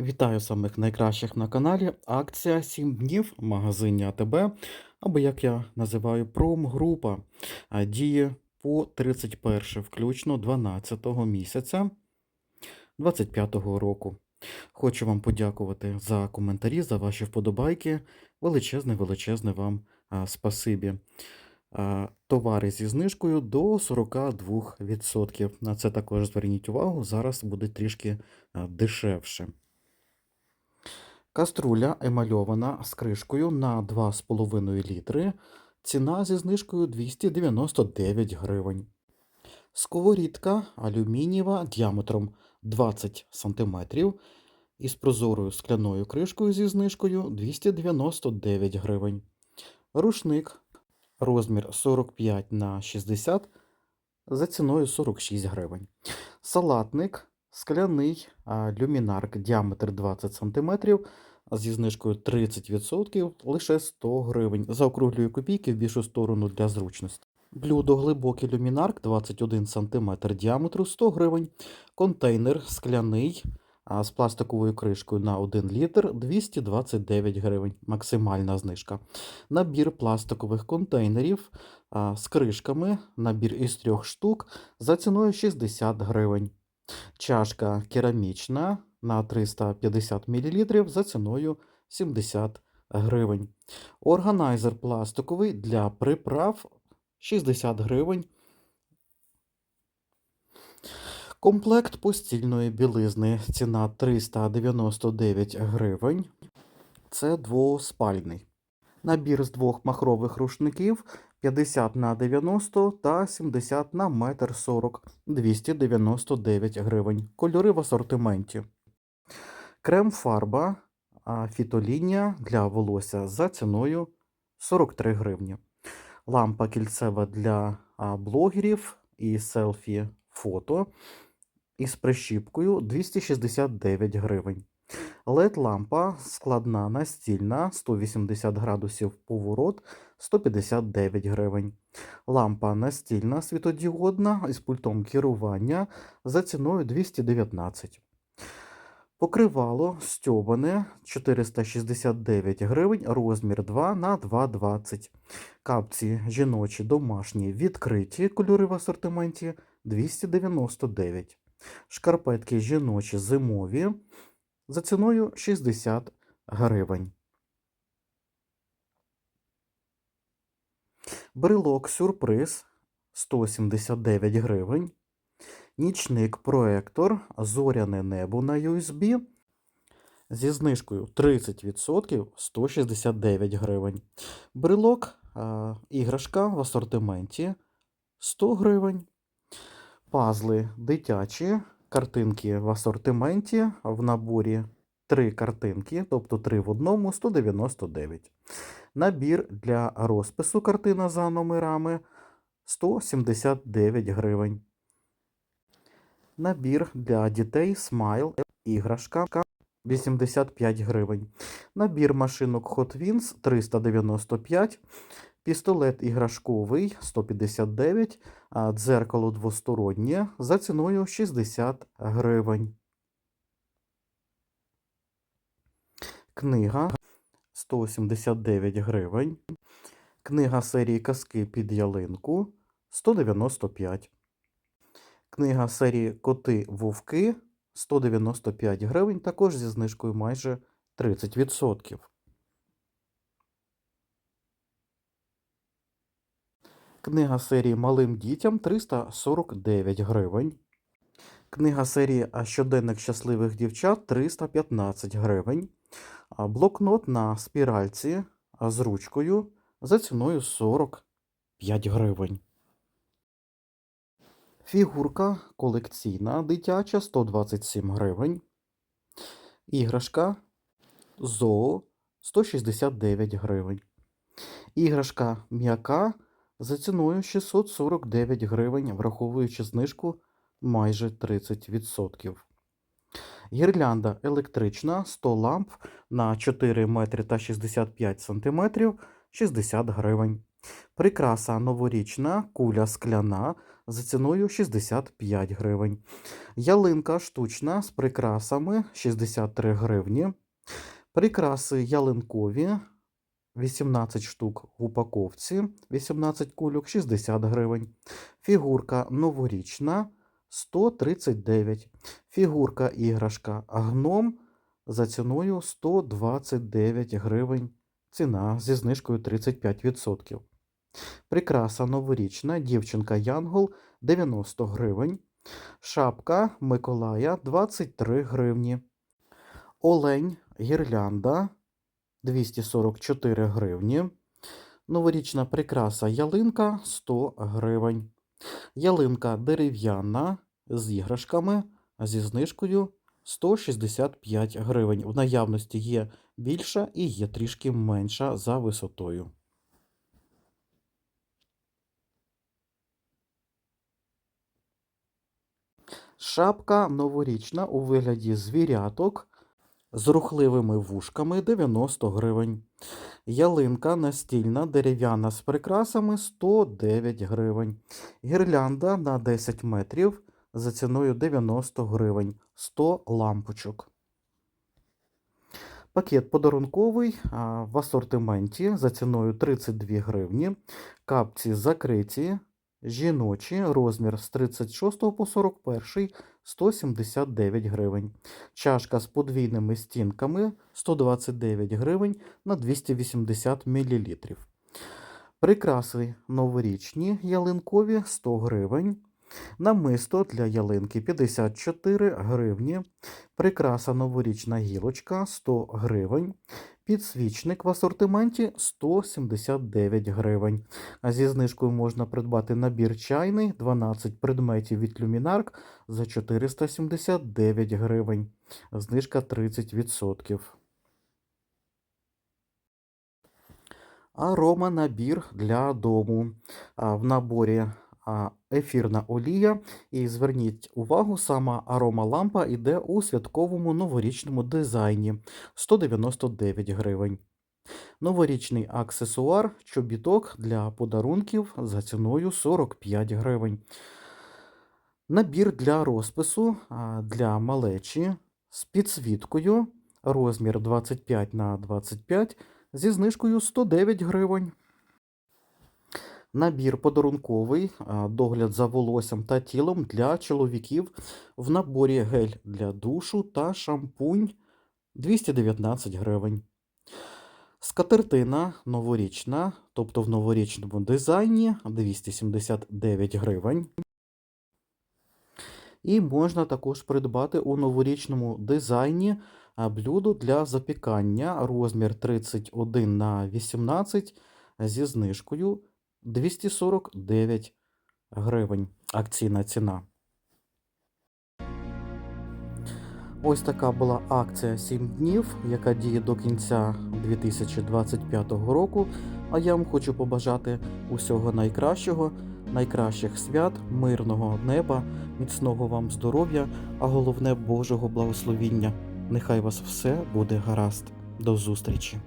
Вітаю самих найкращих на каналі. Акція 7 днів в магазині АТБ, або як я називаю промгрупа, діє по 31 включно 12 місяця 25 року. Хочу вам подякувати за коментарі, за ваші вподобайки. Величезне, величезне вам спасибі. Товари зі знижкою до 42%. На це також зверніть увагу. Зараз буде трішки дешевше. Каструля емальована з кришкою на 2,5 літри. Ціна зі знижкою 299 гривень. Сковорідка алюмінієва діаметром 20 см із прозорою скляною кришкою зі знижкою 299 гривень. Рушник розмір 45 на 60 за ціною 46 гривень. Салатник скляний люмінарк діаметр 20 см зі знижкою 30% лише 100 гривень. Заокруглюю копійки в більшу сторону для зручності. Блюдо глибокий люмінарк 21 см діаметру 100 гривень. Контейнер скляний з пластиковою кришкою на 1 літр 229 гривень. Максимальна знижка. Набір пластикових контейнерів з кришками, набір із трьох штук за ціною 60 гривень. Чашка керамічна на 350 мл за ціною 70 гривень. Органайзер пластиковий для приправ 60 гривень. Комплект постільної білизни. Ціна 399 гривень. Це двоспальний. Набір з двох махрових рушників 50 на 90 та 70 на 1,40 м 299 гривень. Кольори в асортименті. Крем-фарба а, фітолінія для волосся за ціною 43 гривні. Лампа кільцева для блогерів і селфі фото із прищіпкою 269 гривень. LED-лампа складна настільна 180 градусів поворот 159 гривень. Лампа настільна світодіодна із пультом керування за ціною 219. Покривало стьобане 469 гривень, розмір 2 на 2,20. Капці жіночі домашні відкриті кольори в асортименті 299. Шкарпетки жіночі зимові за ціною 60 гривень. Брелок сюрприз 179 гривень. Нічник проектор Зоряне небо на USB зі знижкою 30% 169 гривень. Брелок а, іграшка в асортименті 100 гривень. Пазли дитячі, картинки в асортименті в наборі 3 картинки, тобто 3 в одному 199. Набір для розпису картина за номерами 179 гривень. Набір для дітей Смайл іграшка 85 гривень. Набір машинок Hot Wheels 395. Пістолет іграшковий 159, а дзеркало двостороннє за ціною 60 гривень. Книга 179 гривень. Книга серії казки під ялинку 195. Книга серії Коти Вовки 195 гривень, також зі знижкою майже 30%. Книга серії Малим дітям 349 гривень. Книга серії «А Щоденник щасливих дівчат 315 гривень. Блокнот на спіральці з ручкою за ціною 45 гривень. Фігурка колекційна дитяча 127 гривень. Іграшка Зоо 169 гривень. Іграшка м'яка за ціною 649 гривень, враховуючи знижку майже 30%. Гірлянда електрична 100 ламп на 4 метри та 65 сантиметрів 60 гривень. Прикраса новорічна, куля скляна за ціною 65 гривень. Ялинка штучна з прикрасами 63 гривні. Прикраси ялинкові 18 штук в упаковці, 18 кульок 60 гривень. Фігурка новорічна 139. Фігурка іграшка гном за ціною 129 гривень. Ціна зі знижкою 35%. Прикраса новорічна, дівчинка Янгол 90 гривень. Шапка Миколая 23 гривні. Олень гірлянда 244 гривні. Новорічна прикраса ялинка 100 гривень. Ялинка дерев'яна з іграшками зі знижкою 165 гривень. В наявності є більша і є трішки менша за висотою. Шапка новорічна у вигляді звіряток з рухливими вушками 90 гривень. Ялинка настільна дерев'яна з прикрасами 109 гривень. Гірлянда на 10 метрів за ціною 90 гривень, 100 лампочок. Пакет подарунковий в асортименті за ціною 32 гривні. Капці закриті, жіночі, розмір з 36 по 41 179 гривень. Чашка з подвійними стінками 129 гривень на 280 мл. Прикраси новорічні ялинкові 100 гривень. Намисто для ялинки 54 гривні. Прикраса новорічна гілочка 100 гривень. Підсвічник в асортименті 179 гривень. А зі знижкою можна придбати набір чайний 12 предметів від Люмінарк за 479 гривень. Знижка 30%. Арома набір для дому. В наборі ефірна олія. І зверніть увагу, сама арома лампа йде у святковому новорічному дизайні 199 гривень. Новорічний аксесуар, чобіток для подарунків за ціною 45 гривень. Набір для розпису для малечі з підсвіткою, розмір 25 на 25 зі знижкою 109 гривень. Набір подарунковий, догляд за волоссям та тілом для чоловіків в наборі гель для душу та шампунь 219 гривень. Скатертина новорічна, тобто в новорічному дизайні 279 гривень. І можна також придбати у новорічному дизайні блюдо для запікання розмір 31 на 18 зі знижкою 249 гривень. Акційна ціна. Ось така була акція 7 днів, яка діє до кінця 2025 року. А я вам хочу побажати усього найкращого, найкращих свят, мирного неба, міцного вам здоров'я, а головне Божого благословіння. Нехай вас все буде гаразд. До зустрічі!